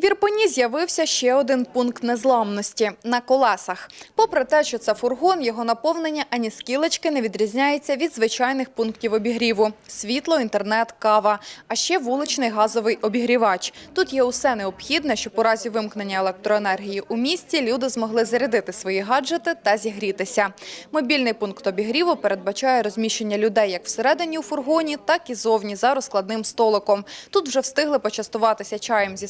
В Ірпені з'явився ще один пункт незламності – на колесах. Попри те, що це фургон, його наповнення ані скілечки не відрізняється від звичайних пунктів обігріву – світло, інтернет, кава, а ще вуличний газовий обігрівач. Тут є усе необхідне, щоб у разі вимкнення електроенергії у місті люди змогли зарядити свої гаджети та зігрітися. Мобільний пункт обігріву передбачає розміщення людей як всередині у фургоні, так і зовні за розкладним столиком. Тут вже встигли почастуватися чаєм зі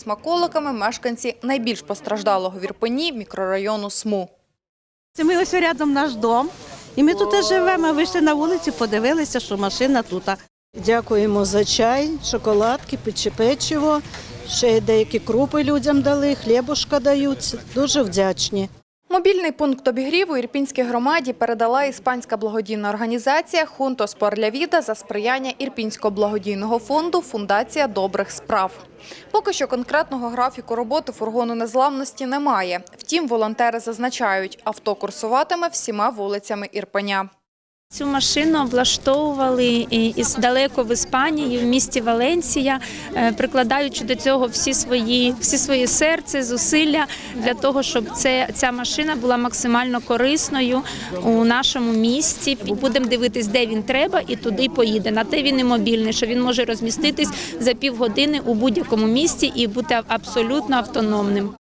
смаколиками мешканці найбільш постраждалого в Ірпені мікрорайону СМУ. Це ми ось рядом наш дом. І ми тут живемо. Вийшли на вулицю, подивилися, що машина тут. Дякуємо за чай, шоколадки, печиво. Ще деякі крупи людям дали, хлібушка дають. Дуже вдячні. Мобільний пункт обігріву Ірпінській громаді передала іспанська благодійна організація «Хунтос Порлявіда» за сприяння Ірпінського благодійного фонду «Фундація добрих справ». Поки що конкретного графіку роботи фургону незламності немає. Втім, волонтери зазначають, авто курсуватиме всіма вулицями Ірпеня. Цю машину облаштовували із далеко в Іспанії, в місті Валенсія, е, прикладаючи до цього всі свої, всі свої серце, зусилля для того, щоб це, ця машина була максимально корисною у нашому місті. Будемо дивитись, де він треба, і туди поїде. На те він і мобільний, що він може розміститись за півгодини у будь-якому місті і бути абсолютно автономним.